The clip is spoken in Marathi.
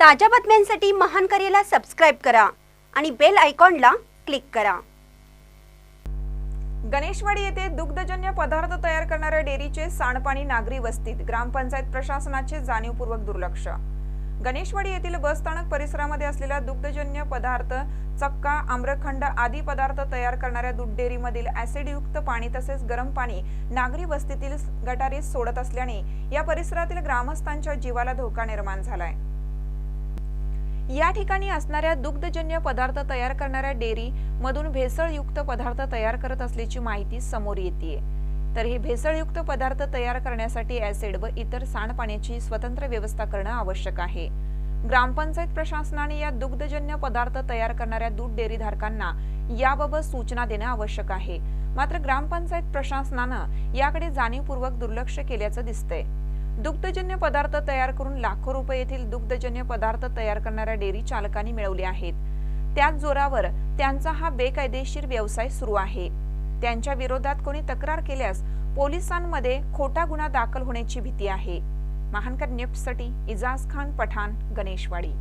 ताज्या बातम्यांसाठी महान करेला सबस्क्राईब करा आणि बेल आयकॉनला क्लिक करा. गणेशवाडी येथे दुग्धजन्य पदार्थ तयार करणाऱ्या डेअरीचे सांडपाणी नागरी वस्तीत ग्रामपंचायत प्रशासनाचे जाणीवपूर्वक दुर्लक्ष. गणेशवाडी येथील बसस्थानक परिसरामध्ये असलेला दुग्धजन्य पदार्थ चक्का आम्रखंड आदी पदार्थ तयार करणाऱ्या दूध डेअरीमधील ऍसिडयुक्त पाणी तसेच गरम पाणी नागरी वस्तीतील गटारीत सोडत असल्याने या परिसरातील ग्रामस्थांच्या जीवाला धोका निर्माण झालाय. या ठिकाणी असणाऱ्या दुग्धजन्य पदार्थ तयार करणाऱ्या डेअरी मधून भेसळयुक्त पदार्थ तयार करत असल्याची माहिती समोर येते तर हे भेसळयुक्त पदार्थ तयार करण्यासाठी ऍसिड व इतर सांडपाण्याची स्वतंत्र व्यवस्था करणं आवश्यक आहे. ग्रामपंचायत प्रशासनाने या दुग्धजन्य पदार्थ तयार करणाऱ्या दूध डेअरी धारकांना याबाबत सूचना देणं आवश्यक आहे. मात्र ग्रामपंचायत प्रशासनानं याकडे जाणीवपूर्वक दुर्लक्ष केल्याचं दिसतंय. दुग्धजन्य पदार्थ तयार करून लाखो रुपये येथील दुग्धजन्य पदार्थ तयार करणाऱ्या डेअरी चालकांनी मिळवले आहेत. त्याच जोरावर त्यांचा हा बेकायदेशीर व्यवसाय सुरू आहे. त्यांच्या विरोधात कोणी तक्रार केल्यास पोलिसांमध्ये खोटा गुन्हा दाखल होण्याची भीती आहे. महानकर न्यूजसाठी इजाज खान पठाण गणेशवाडी.